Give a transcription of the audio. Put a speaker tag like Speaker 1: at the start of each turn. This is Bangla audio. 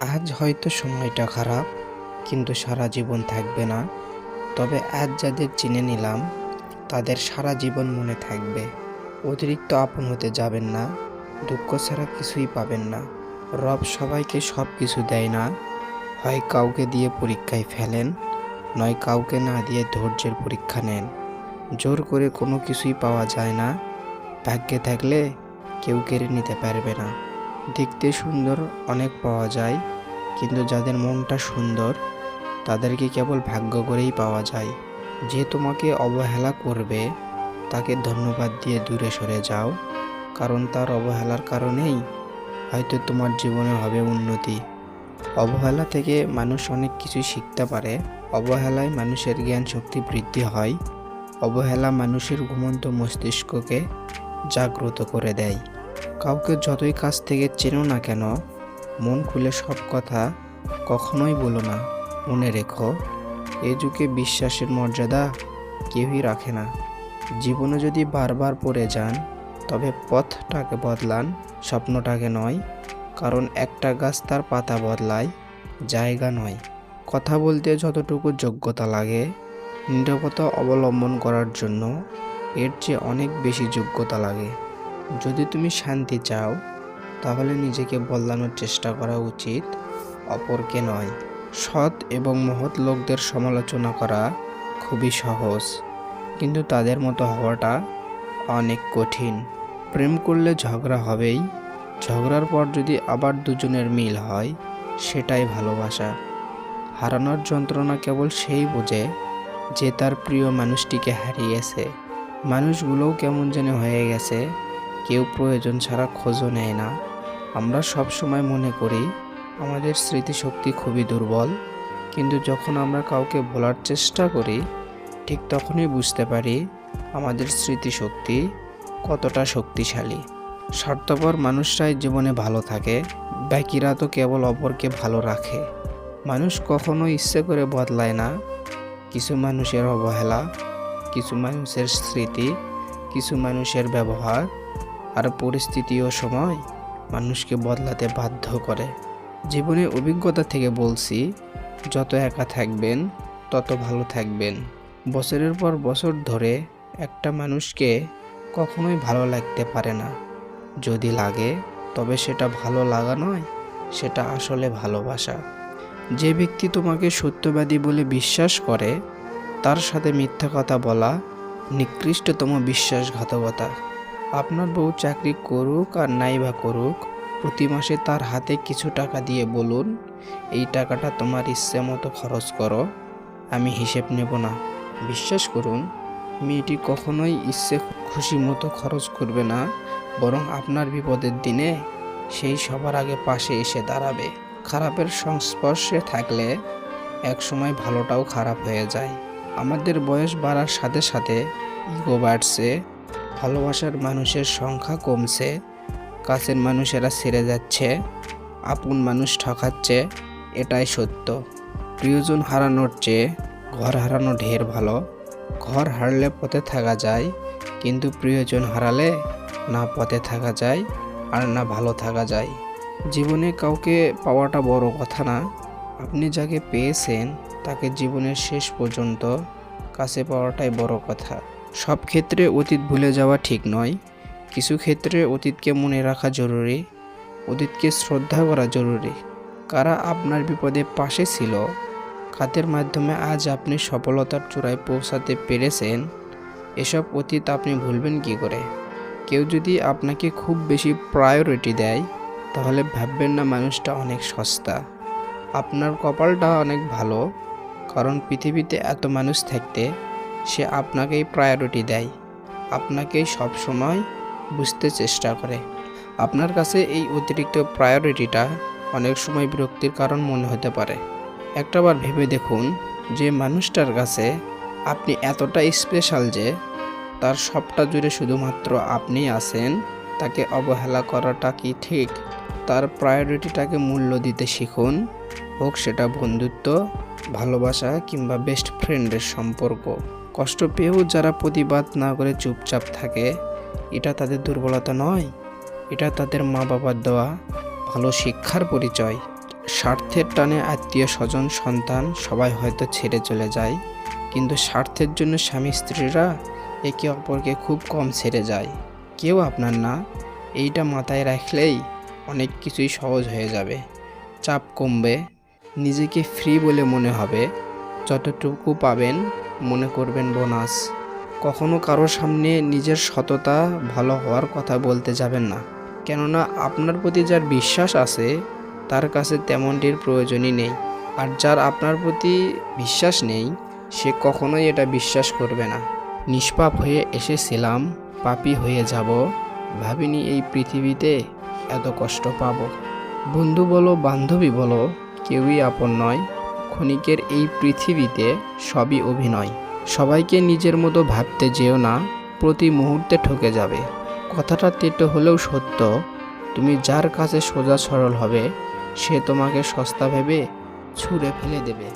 Speaker 1: আজ হয়তো সময়টা খারাপ, কিন্তু সারা জীবন থাকবে না। তবে আজ যাদের চিনে নিলাম, তাদের সারা জীবন মনে থাকবে। অতিরিক্ত আপন হতে যাবেন না, দুঃখ ছাড়া কিছুই পাবেন না। রব সবাইকে সব কিছু দেয় না। হয় কাউকে দিয়ে পরীক্ষায় ফেলেন, নয় কাউকে না দিয়ে ধৈর্যের পরীক্ষা নেন। জোর করে কোনো কিছুই পাওয়া যায় না। ভাগ্যে থাকলে কেউ কেড়ে নিতে পারবে না। দেখতে সুন্দর অনেক পাওয়া যায়, কিন্তু যাদের মনটা সুন্দর, তাদেরকে কেবল ভাগ্য করেই পাওয়া যায়। যে তোমাকে অবহেলা করবে, তাকে ধন্যবাদ দিয়ে দূরে সরে যাও, কারণ তার অবহেলার কারণেই হয়তো তোমার জীবনে হবে উন্নতি। অবহেলা থেকে মানুষ অনেক কিছু শিখতে পারে। অবহেলায় মানুষের জ্ঞান শক্তি বৃদ্ধি হয়। অবহেলা মানুষের ঘুমন্ত মস্তিষ্ককে জাগ্রত করে দেয়। কাউকে যতই কাছ থেকে চেনো না কেন, মন খুলে সব কথা কখনোই বলো না। মনে রেখো, এ যুগে বিশ্বাসের মর্যাদা কেউই রাখে না। জীবনে যদি বারবার পড়ে যান, তবে পথটাকে বদলান, স্বপ্নটাকে নয়, কারণ একটা গাছ তার পাতা বদলায়, জায়গা নয়। কথা বলতে যতটুকু যোগ্যতা লাগে, নিরবতা অবলম্বন করার জন্য এর চেয়ে অনেক বেশি যোগ্যতা লাগে। যদি তুমি শান্তি চাও, তাহলে নিজেকে বদলানোর চেষ্টা করা উচিত। অপরকে নয়, সৎ এবং মহৎ লোকদের সমালোচনা করা খুবই সহজ। কিন্তু তাদের মতো হওয়াটা অনেক কঠিন। প্রেম করলে ঝগড়া হবেই। ঝগড়ার পর যদি আবার দুজনের মিল হয়, সেটাই ভালোবাসা। হারানোর যন্ত্রণা কেবল সেই বোঝে যে তার প্রিয় মানুষটিকে হারিয়েছে। মানুষগুলোও কেমন যেন হয়ে গেছে। কেউ প্রয়োজন ছাড়া খোঁজও নেয় না। আমরা সব সময় মনে করি, আমাদের স্মৃতিশক্তি খুবই দুর্বল, কিন্তু যখন আমরা কাউকে ভোলার চেষ্টা করি, ঠিক তখনই বুঝতে পারি আমাদের স্মৃতিশক্তি কতটা শক্তিশালী। স্বার্থপর মানুষরাই জীবনে ভালো থাকে, বাকিরা তো কেবল অপরকে ভালো রাখে। মানুষ কখনো ইচ্ছে করে বদলায় না। কিছু মানুষের অবহেলা, কিছু মানুষের স্মৃতি, কিছু মানুষের ব্যবহার আর পরিস্থিতি ও সময় মানুষকে বদলাতে বাধ্য করে। জীবনের অভিজ্ঞতা থেকে বলছি, যত একা থাকবেন, তত ভালো থাকবেন। বছরের পর বছর ধরে একটা মানুষকে কখনোই ভালো লাগতে পারে না। যদি লাগে, তবে সেটা ভালো লাগা নয়, সেটা আসলে ভালোবাসা। যে ব্যক্তি তোমাকে সত্যবাদী বলে বিশ্বাস করে, তার সাথে মিথ্যা কথা বলা নিকৃষ্টতম বিশ্বাসঘাতকতা। আপনার বউ চাকরি করুক আর নাই বা করুক, প্রতি মাসে তার হাতে কিছু টাকা দিয়ে বলুন, এই টাকাটা তোমার ইচ্ছে মতো খরচ করো, আমি হিসেব নেব না। বিশ্বাস করুন, মেয়েটি কখনোই ইচ্ছে খুশি মতো খরচ করবে না, বরং আপনার বিপদের দিনে সেই সবার আগে পাশে এসে দাঁড়াবে। খারাপের সংস্পর্শে থাকলে একসময় ভালোটাও খারাপ হয়ে যায়। আমাদের বয়স বাড়ার সাথে সাথে ইগো বাড়ছে ভালোবাসার মানুষের সংখ্যা কমছে, কাছের মানুষেরা ছেড়ে যাচ্ছে, আপন মানুষ ঠকাচ্ছে, এটাই সত্য। প্রিয়জন হারানোর চেয়ে ঘর হারানো ঢের ভালো। ঘর হারলে পথে থাকা যায়, কিন্তু প্রিয়জন হারালে না পথে থাকা যায় আর না ভালো থাকা যায়। জীবনে কাউকে পাওয়াটা বড় কথা না। আপনি যাকে পেয়েছেন, তাকে জীবনের শেষ পর্যন্ত কাছে পাওয়াটাই বড় কথা। সব ক্ষেত্রে অতীত ভুলে যাওয়া ঠিক নয়। কিছু ক্ষেত্রে অতীতকে মনে রাখা জরুরি, অতীতকে শ্রদ্ধা করা জরুরি। কারা আপনার বিপদে পাশে ছিল? খাতের মাধ্যমে আজ আপনি সফলতার চূড়ায় পৌঁছাতে পেরেছেন। এসব অতীত আপনি ভুলবেন কি করে? কেউ যদি আপনাকে খুব বেশি প্রায়োরিটি দেয়, তাহলে ভাববেন না মানুষটা অনেক সস্তা। আপনার কপালটা অনেক ভালো, কারণ পৃথিবীতে এত মানুষ থাকতে সে আপনাকেই প্রায়োরিটি দেয়। আপনাকেই সব সময় বুঝতে চেষ্টা করে। আপনার কাছে এই অতিরিক্ত প্রায়োরিটিটা অনেক সময় বিরক্তির কারণ মনে হতে পারে। একটাবার ভেবে দেখুন যে মানুষটার কাছে আপনি এতটা স্পেশাল যে তার সবটা জুড়ে শুধুমাত্র আপনি আছেন, তাকে অবহেলা করাটা কি ঠিক? তার প্রায়োরিটিটাকে মূল্য দিতে শিখুন, হোক সেটা বন্ধুত্ব, ভালোবাসা কিংবা বেস্ট ফ্রেন্ডের সম্পর্ক। কষ্ট পেয়েও যারা প্রতিবাদ না করে চুপচাপ থাকে, এটা তাদের দুর্বলতা নয়। এটা তাদের মা বাবার দেওয়া ভালো শিক্ষার পরিচয়। স্বার্থের টানে আত্মীয় স্বজন, সন্তান সবাই হয়তো ছেড়ে চলে যায়, কিন্তু স্বার্থের জন্য স্বামী স্ত্রীরা একে অপরকে খুব কম ছেড়ে যায়। কেউ আপনার না, এইটা মাথায় রাখলেই অনেক কিছুই সহজ হয়ে যাবে। চাপ কমবে, নিজেকে ফ্রি বলে মনে হবে। যতটুকু পাবেন মনে করবেন বোনাস, কখনো কারও সামনে নিজের সততা ভালো হওয়ার কথা বলতে যাবেন না। কেননা আপনার প্রতি যার বিশ্বাস আছে, তার কাছে তেমনটির প্রয়োজনই নেই। আর যার আপনার প্রতি বিশ্বাস নেই, সে কখনোই এটা বিশ্বাস করবে না। নিষ্পাপ হয়ে এসেছিলাম, পাপী হয়ে যাব, ভাবিনি এই পৃথিবীতে এত কষ্ট পাবো। বন্ধু বলো, বান্ধবী বলো, কেউই আপন নয়। ক্ষণিকের এই পৃথিবীতে সবই অভিনয়। সবাইকে নিজের মতো ভাবতে যেও না, প্রতি মুহূর্তে ঠকে যাবে। কথাটা তেটো হলেও সত্য, তুমি যার কাছে সোজা সরল হবে, সে তোমাকে সস্তা ভেবে ছুঁড়ে ফেলে দেবে।